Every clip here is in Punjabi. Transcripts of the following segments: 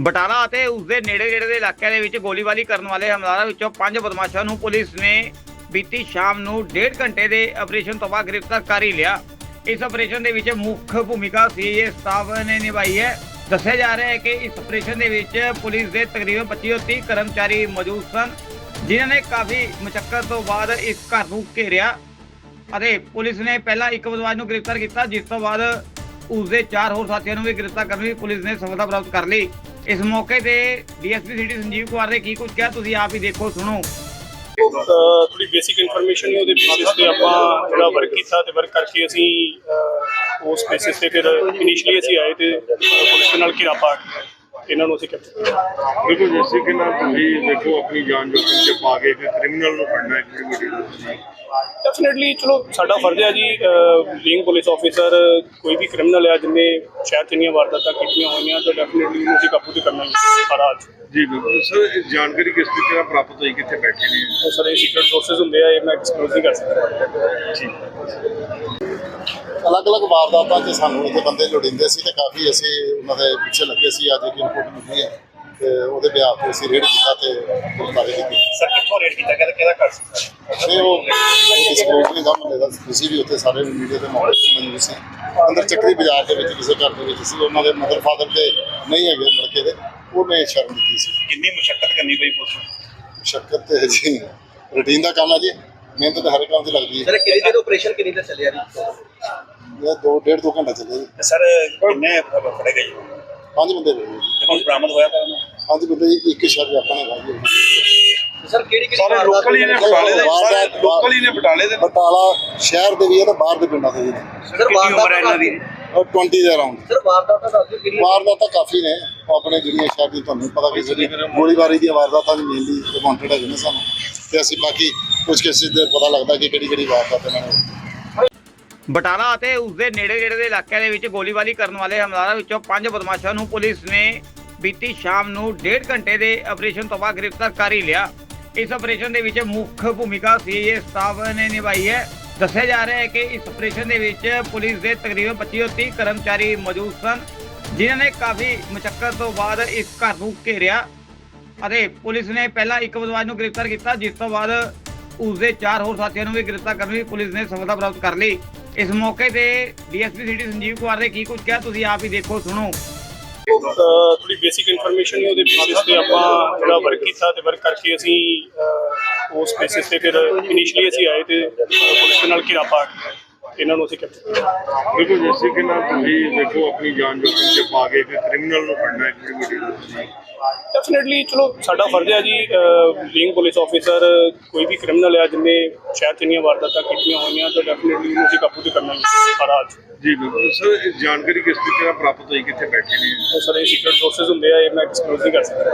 ਬਟਾਲਾ ਅਤੇ ਉਸ ਦੇ ਨੇੜੇ ਨੇੜੇ ਦੇ ਇਲਾਕਿਆਂ ਦੇ ਵਿੱਚ ਗੋਲੀਬਾਰੀ ਕਰਨ ਵਾਲੇ ਹਮਲਾਵਰਾਂ ਵਿੱਚੋਂ ਪੰਜ ਬਦਮਾਸ਼ਾਂ ਨੂੰ ਪੁਲਿਸ ਨੇ ਬੀਤੀ ਸ਼ਾਮ ਨੂੰ ਡੇਢ ਘੰਟੇ ਦੇ ਆਪਰੇਸ਼ਨ ਤੋਂ ਬਾਅਦ ਗ੍ਰਿਫਤਾਰ ਕਰ ਹੀ ਲਿਆ। ਇਸ ਆਪਰੇਸ਼ਨ ਦੇ ਵਿੱਚ ਮੁੱਖ ਭੂਮਿਕਾ ਸੀਏ ਸਟਾਫ ਨੇ ਨਿਭਾਈ ਹੈ। ਦੱਸਿਆ ਜਾ ਰਿਹਾ ਹੈ ਕਿ ਇਸ ਆਪਰੇਸ਼ਨ ਦੇ ਵਿੱਚ ਪੁਲਿਸ ਦੇ ਤਕਰੀਬਨ 25 ਤੋਂ 30 ਕਰਮਚਾਰੀ ਮੌਜੂਦ ਸਨ, ਜਿਨ੍ਹਾਂ ਨੇ ਕਾਫੀ ਮੁਸ਼ਕਲ ਤੋਂ ਬਾਅਦ ਇਸ ਘਰ ਨੂੰ ਘੇਰਿਆ ਅਤੇ ਪੁਲਿਸ ਨੇ ਪਹਿਲਾਂ ਇੱਕ ਬਦਮਾਸ਼ ਨੂੰ ਗ੍ਰਿਫਤਾਰ ਕੀਤਾ, ਜਿਸ ਤੋਂ ਬਾਅਦ ਉਸ ਦੇ ਚਾਰ ਹੋਰ ਸਾਥੀਆਂ ਨੂੰ ਵੀ ਗ੍ਰਿਫਤਾਰ ਕਰਨ ਲਈ ਪੁਲਿਸ ਨੇ ਸਫਲਤਾ ਪ੍ਰਾਪਤ ਕਰ ਲਈ। ਇਸ ਮੌਕੇ ਤੇ ਡੀਐਸਪੀ ਸਿਟੀ ਸੰਜੀਵ ਕੁਮਾਰ ਨੇ ਕੀ ਕੁਝ ਕਿਹਾ? ਤੁਸੀਂ ਆਪ ਹੀ ਦੇਖੋ, ਸੁਣੋ। ਥੋੜੀ ਬੇਸਿਕ ਇਨਫੋਰਮੇਸ਼ਨ ਹੈ ਉਹਦੇ ਬੇਸਿਸ ਤੇ ਆਪਾਂ ਜਿਹੜਾ ਵਰਕ ਕੀਤਾ ਤੇ ਵਰਕ ਕਰਕੇ ਅਸੀਂ ਉਸ ਬੇਸਿਸ ਤੇ ਫਿਰ ਇਨੀਸ਼ੀਅਲੀ ਅਸੀਂ ਆਏ ਤੇ ਪੁਲਿਸ ਨਾਲ ਘਿਰਾ ਪਾ ਕੇ ਇਹਨਾਂ ਨੂੰ ਅਸੀਂ ਕੈਪਚਰ ਬਿਲਕੁਲ ਜਿਸੇ ਕਿ ਨਾ ਤੁਸੀਂ ਦੇਖੋ ਆਪਣੀ ਜਾਨ ਜੋਖਮ 'ਚ ਪਾ ਕੇ ਇੱਕ ਕ੍ਰਿਮੀਨਲ ਨੂੰ ਫੜਨਾ ਇੱਕ ਵੀਡੀਓ ਡੈਫੀਨਿਟਲੀ ਚਲੋ ਸਾਡਾ ਫਰਜ਼ ਹੈ ਜੀ ਬੀਇੰਗ ਪੁਲਿਸ ਆਫੀਸਰ ਕੋਈ ਵੀ ਕ੍ਰਿਮੀਨਲ ਹੈ ਜਿਹਨੇ ਸ਼ਹਿਰ 'ਚ ਇੰਨੀਆਂ ਵਾਰਦਾਤਾਂ ਕੀਤੀਆਂ ਹੋਈਆਂ ਤਾਂ ਡੈਫੀਨਿਟਲੀ ਉਹਨੂੰ ਅਸੀਂ ਕਾਬੂ ਤੇ ਕਰਨਾ ਹੀ ਸਾਰਾ ਅੱਜ। ਜੀ ਬਿਲਕੁਲ। ਸਰ ਇਹ ਜਾਣਕਾਰੀ ਕਿਸ ਤਰੀਕੇ ਨਾਲ ਪ੍ਰਾਪਤ ਹੋਈ ਕਿੱਥੇ ਬੈਠੇ ਨੇ? ਸਾਰੇ ਸੀਕ੍ਰੀਟ ਸੋਰਸਸ ਹੁੰਦੇ ਆ ਇਹ ਮੈਂ ਐਕਸਪਲੋਰ ਨਹੀਂ ਕਰ ਸਕਦਾ। ਅਲੱਗ-ਅਲੱਗ ਵਾਰਦਾਤਾਂ 'ਚ ਸਾਨੂੰ ਇੱਥੇ ਬੰਦੇ ਲੋੜਿੰਦੇ ਸੀ ਤੇ ਕਾਫੀ ਅਸੀਂ ਉਹਨਾਂ ਦੇ ਪਿੱਛੇ ਲੱਗੇ ਸੀ ਅੱਜ ਇੱਕ ਇਨਪੁਟ ਮਿਲੀ ਹੈ ਤੇ ਉਹਦੇ ਬਿਆਹ ਤੇ ਅਸੀਂ ਰੇਡ ਕੀਤਾ ਤੇ ਗ੍ਰਿਫਤਾਰੀ ਕੀਤੀ। ਸਰ ਕਿੱਥੋਂ ਰੇਟ ਕੀਤਾ? ਤੇ ਕਿਹਦਾ ਕਰ ਸੀ? ਤੇ ਉਹ ਡਿਸਕਲੋਜ਼ ਨਹੀਂ ਦਾ ਮਲੇ ਦਾ ਤੁਸੀਂ ਵੀ ਉੱਥੇ ਸਾਰੇ ਮੀਡੀਆ ਦੇ ਮੌਕੇ ਤੇ ਮੌਜੂਦ ਸੀ। ਅੰਦਰ ਚੱਕਰੀ ਬਾਜ਼ਾਰ ਦੇ ਵਿੱਚ ਕਿਸੇ ਘਰ ਦੇ ਵਿੱਚ ਸੀ ਉਹਨਾਂ ਦੇ ਮਦਰ ਫਾਦਰ ਤੇ ਨਹੀਂ ਹੈਗੇ ਲੜਕੇ ਦੇ ਉਹਨੇ ਸ਼ਰਮ ਦਿੱਤੀ ਸੀ। ਕਿੰਨੀ ਮੁਸ਼ਕਲ ਕਰਨੀ ਪਈ ਪੁਲਿਸ ਨੂੰ? ਮੁਸ਼ੱਕਤ ਤੇ ਜੀ ਰੂਟੀਨ ਦਾ ਕੰਮ ਹੈ ਜੀ। ਮਿਹਨਤ ਤਾਂ ਹਰ ਕੰਮ 'ਚ ਲੱਗਦੀ ਹੈ। ਸਰ ਕਿਹੜੀ ਦਿਨ ਆਪਰੇਸ਼ਨ ਕਿੰਨੀ ਦੇਰ ਚੱਲਿਆ ਜੀ? ਇਹ ਦੋ ਡੇਢ ਦੋ ਘੰਟਾ ਚੱਲੇ ਜੀ। ਸਰ ਕਿੰਨੇ ਫੜੇ ਗਏ ਪੰਜ ਬੰਦੇ ਜੀ। ਤੇ ਕੁਝ ਬਰਾਮਦ ਹੋਇਆ ਤਾਂ ਪੰਜ ਬੰਦੇ ਜੀ ਇੱਕ ਸ਼ਰ ਆਪਣਾ ਹੈਗਾ ਜੀ। ਸਰ ਕਿਹੜੀ ਕਿਹੜੀ ਸਾਰੇ ਲੋਕਲ ਹੀ ਨੇ ਹੋਈ? ਬਟਾਲੇ ਦੇ ਸਾਰੇ ਲੋਕਲ ਹੀ ਨੇ ਬਟਾਲੇ ਦੇ। ਬਟਾਲਾ ਸ਼ਹਿਰ ਦੇ ਵੀ ਹੈ ਤੇ ਬਾਹਰ ਦੇ ਪਿੰਡਾਂ ਦੇ ਵੀ ਨੇ। ਸਰ ਵਾਰਦਾਤ ਇਹਨਾਂ ਦੀ? ਔਰ 20 ਦੇ ਅਰਾਊਂਡ ਸਰ ਵਾਰਦਾਤ ਦਾ ਦੱਸ ਦਿਓ ਕਿਹੜੀ ਵਾਰਦਾਤਾਂ ਕਾਫੀ ਨੇ। ਉਹ ਆਪਣੇ ਜਿਹੜੀਆਂ ਸ਼ਹਿਰ ਦੀ ਤੁਹਾਨੂੰ ਪਤਾ ਕਿ ਜਿਹੜੀ ਗੋਲੀਬਾਰੀ ਦੀਆਂ ਵਾਰਦਾਤਾਂ ਵੀ ਮੇਨਲੀ ਰਿਪੋਰਟਡ ਹੈਗੇ ਨੇ ਸਾਨੂੰ। ਤੇ ਅਸੀਂ ਬਾਕੀ ਕੁਝ ਕੇਸਿਸ ਦੇ ਪਤਾ ਲੱਗਦਾ ਕਿ ਕਿਹੜੀ ਕਿਹੜੀ ਵਾਰਦਾਤ ਇਹਨਾਂ ਨੇ ਬਟਾਲਾ ਅਤੇ ਉਸ ਦੇ ਨੇੜੇ ਨੇੜੇ ਦੇ ਇਲਾਕਿਆਂ ਦੇ ਵਿੱਚ ਗੋਲੀਬਾਰੀ ਕਰਨ ਵਾਲੇ ਹਮਲਾਵਰਾਂ ਵਿੱਚੋਂ ਪੰਜ ਬਦਮਾਸ਼ਾਂ ਨੂੰ ਪੁਲਿਸ ਨੇ ਬੀਤੀ ਸ਼ਾਮ ਨੂੰ ਡੇਢ ਘੰਟੇ ਦੇ ਆਪਰੇਸ਼ਨ ਤੋਂ ਬਾਅਦ ਗ੍ਰਿਫਤਾਰ ਕਰ ਹੀ ਲਿਆ। ਇਸ ਆਪਰੇਸ਼ਨ ਦੇ ਵਿੱਚ ਮੁੱਖ ਭੂਮਿਕਾ ਸੀਏ ਸਟਾਫ ਨੇ ਨਿਭਾਈ ਹੈ। ਦੱਸਿਆ ਜਾ ਰਿਹਾ ਹੈ ਕਿ ਇਸ ਆਪਰੇਸ਼ਨ ਦੇ ਵਿੱਚ ਪੁਲਿਸ ਦੇ ਤਕਰੀਬਨ 25 ਤੋਂ 30 ਕਰਮਚਾਰੀ ਮੌਜੂਦ ਸਨ, ਜਿਨ੍ਹਾਂ ਨੇ ਕਾਫੀ ਮੁਸ਼ਕਲ ਤੋਂ ਬਾਅਦ ਇਸ ਘਰ ਨੂੰ ਘੇਰਿਆ ਅਤੇ ਪੁਲਿਸ ਨੇ ਪਹਿਲਾਂ ਇੱਕ ਬਦਮਾਸ਼ ਨੂੰ ਗ੍ਰਿਫਤਾਰ ਕੀਤਾ, ਜਿਸ ਤੋਂ ਬਾਅਦ ਉਸ ਦੇ ਚਾਰ ਹੋਰ ਸਾਥੀਆਂ ਨੂੰ ਵੀ ਗ੍ਰਿਫਤਾਰ ਕਰਨ ਵਿੱਚ ਪੁਲਿਸ ਨੇ ਸਫਲਤਾ ਪ੍ਰਾਪਤ ਕਰ ਲਈ। ਇਸ ਮੌਕੇ ਤੇ ਡੀਐਸਪੀ ਸਿਟੀ ਸੰਜੀਵ ਕੁਮਾਰ ਨੇ ਕੀ ਕੁਝ ਕਿਹਾ, ਤੁਸੀਂ ਆਪ ਹੀ ਦੇਖੋ, ਸੁਣੋ। ਥੋੜੀ ਬੇਸਿਕ ਇਨਫੋਰਮੇਸ਼ਨ ਹੈ ਉਹਦੇ ਬੇਸਿਸ ਤੇ ਆਪਾਂ ਜਿਹੜਾ ਵਰਕ ਕੀਤਾ ਤੇ ਵਰਕ ਕਰਕੇ ਅਸੀਂ ਉਸ ਬੇਸਿਸ ਤੇ ਫਿਰ ਇਨੀਸ਼ੀਅਲੀ ਅਸੀਂ ਆਏ ਤੇ ਪੁਲਿਸ ਨਾਲ ਘਿਰਾ ਪਾ ਕੇ ਇਹਨਾਂ ਨੂੰ ਅਸੀਂ ਕੀਤਾ ਬਿਲਕੁਲ ਜਿਸੇ ਕਿ ਨਾ ਤੁਸੀਂ ਦੇਖੋ ਆਪਣੀ ਜਾਨ ਜੋਖਮ 'ਚ ਪਾ ਕੇ ਇੱਕ ਕ੍ਰਿਮੀਨਲ ਨੂੰ ਫੜਨਾ ਇੱਕ ਵੀਡੀਓ ਡੈਫੀਨਿਟਲੀ ਚਲੋ ਸਾਡਾ ਫਰਜ਼ ਹੈ ਜੀ ਬੀਇੰਗ ਪੁਲਿਸ ਆਫੀਸਰ ਕੋਈ ਵੀ ਕ੍ਰਿਮੀਨਲ ਹੈ ਸ਼ਹਿਰ 'ਚ ਇੰਨੀਆਂ ਵਾਰਦਾਤਾਂ ਕੀਤੀਆਂ ਹੋਈਆਂ ਤਾਂ ਡੈਫੀਨਿਟਲੀ ਉਹਨੂੰ ਅਸੀਂ ਕਾਬੂ ਤੇ ਕਰਨਾ ਹੀ ਸਾਰਾ ਅੱਜ। ਜੀ ਬਿਲਕੁਲ। ਸਰ ਇਹ ਜਾਣਕਾਰੀ ਕਿਸ ਤਰੀਕੇ ਨਾਲ ਪ੍ਰਾਪਤ ਹੋਈ ਕਿੱਥੇ ਬੈਠੇ ਨੇ? ਸਾਰੇ ਸੀਕ੍ਰੀਟ ਸੋਰਸਸ ਹੁੰਦੇ ਆ ਇਹ ਮੈਂ ਐਕਸਪਲੋਰ ਨਹੀਂ ਕਰ ਸਕਦਾ।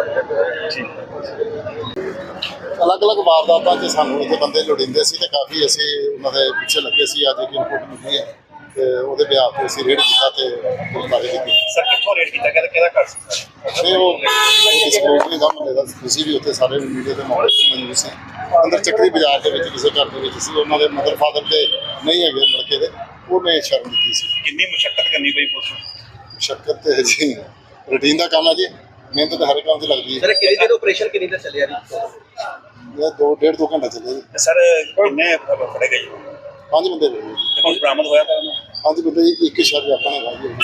ਅਲੱਗ-ਅਲੱਗ ਵਾਰਦਾਤਾਂ 'ਚ ਸਾਨੂੰ ਇੱਥੇ ਬੰਦੇ ਲੋੜਿੰਦੇ ਸੀ ਤੇ ਕਾਫੀ ਅਸੀਂ ਉਹਨਾਂ ਦੇ ਪਿੱਛੇ ਲੱਗੇ ਸੀ ਅੱਜ ਇੱਕ ਇਨਪੁਟ ਮਿਲੀ ਹੈ ਤੇ ਉਹਦੇ ਬਿਆਹ ਤੇ ਅਸੀਂ ਰੇਡ ਕੀਤਾ ਤੇ ਗ੍ਰਿਫਤਾਰੀ ਕੀਤੀ। ਸਰ ਕਿੱਥੋਂ ਰੇਟ ਕੀਤਾ? ਗਿਆ ਕਿਹਦਾ ਕਰ ਸੀ? ਤੇ ਉਹ ਡਿਸਕਲੋਜ਼ ਨਹੀਂ ਦਾ ਮਲੇ ਦਾ ਤੁਸੀਂ ਵੀ ਉੱਥੇ ਸਾਰੇ ਮੀਡੀਆ ਦੇ ਮੌਕੇ ਤੇ ਮੌਜੂਦ ਸੀ। ਅੰਦਰ ਚੱਕਰੀ ਬਾਜ਼ਾਰ ਦੇ ਵਿੱਚ ਕਿਸੇ ਘਰ ਦੇ ਵਿੱਚ ਸੀ ਉਹਨਾਂ ਦੇ ਮਦਰ ਫਾਦਰ ਤੇ ਨਹੀਂ ਹੈਗੇ ਲੜਕੇ ਦੇ ਉਹਨੇ ਸ਼ਰਮ ਦਿੱਤੀ ਸੀ। ਕਿੰਨੀ ਮੁਸ਼ਕਲ ਕਰਨੀ ਪਈ ਪੁਲਿਸ ਨੂੰ? ਮੁਸ਼ੱਕਤ ਤੇ ਜੀ ਰੂਟੀਨ ਦਾ ਕੰਮ ਹੈ ਜੀ। ਮਿਹਨਤ ਤਾਂ ਹਰ ਕੰਮ 'ਚ ਲੱਗਦੀ ਹੈ। ਸਰ ਕਿਹੜੀ ਦਿਨ ਆਪਰੇਸ਼ਨ ਕਿੰਨੀ ਦੇਰ ਚੱਲਿਆ ਜੀ? ਇਹ ਦੋ ਡੇਢ ਦੋ ਘੰਟਾ ਚੱਲੇ ਜੀ। ਸਰ ਕਿੰਨੇ ਫੜੇ ਗਏ ਪੰਜ ਬੰਦੇ ਰਹੇ ਜੀ ਕੁਝ ਬਰਾਮਦ ਹੋਇਆ ਤਾਂ? ਪੰਜ ਬੰਦੇ ਜੀ ਇੱਕ ਸ਼ਰ ਆਪਣਾ ਹੈਗਾ ਜੀ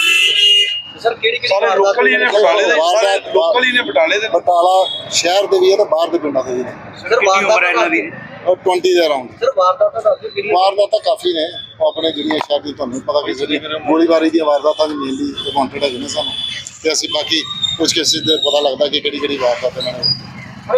ਸਰ ਕਿਹੜੀ ਕਿਹੜੀ ਸਾਰੇ ਲੋਕਲ ਹੀ ਨੇ ਬਟਾਲੇ ਦੇ? ਸਾਰੇ ਲੋਕਲ ਹੀ ਨੇ ਬਟਾਲੇ ਦੇ? ਬਟਾਲਾ ਸ਼ਹਿਰ ਦੇ ਵੀ ਹੈ ਤੇ ਬਾਹਰ ਦੇ ਪਿੰਡਾਂ ਦੇ ਵੀ ਨੇ। ਸਰ ਵਾਰਦਾਤ ਇਹਨਾਂ ਦੀ? ਔਰ 20 ਦੇ ਅਰਾਊਂਡ ਸਰ ਵਾਰਦਾਤ ਦਾ ਦੱਸ ਦਿਓ ਕਿਹੜੀ ਵਾਰਦਾਤਾਂ ਕਾਫੀ ਨੇ। ਉਹ ਆਪਣੇ ਜਿਹੜੀਆਂ ਸ਼ਹਿਰ ਦੀ ਤੁਹਾਨੂੰ ਪਤਾ ਕਿ ਜਿਹੜੀ ਗੋਲੀਬਾਰੀ ਦੀਆਂ ਵਾਰਦਾਤਾਂ ਵੀ ਮੇਨਲੀ ਰਿਪੋਰਟਡ ਹੈਗੇ ਨੇ ਸਾਨੂੰ। ਤੇ ਅਸੀਂ ਬਾਕੀ ਕੁਝ ਕੇਸਿਸ ਦੇ ਪਤਾ ਲੱਗਦਾ ਕਿ ਕਿਹੜੀ ਕਿਹੜੀ ਵਾਰਦਾਤ ਇਹਨਾਂ ਨੇ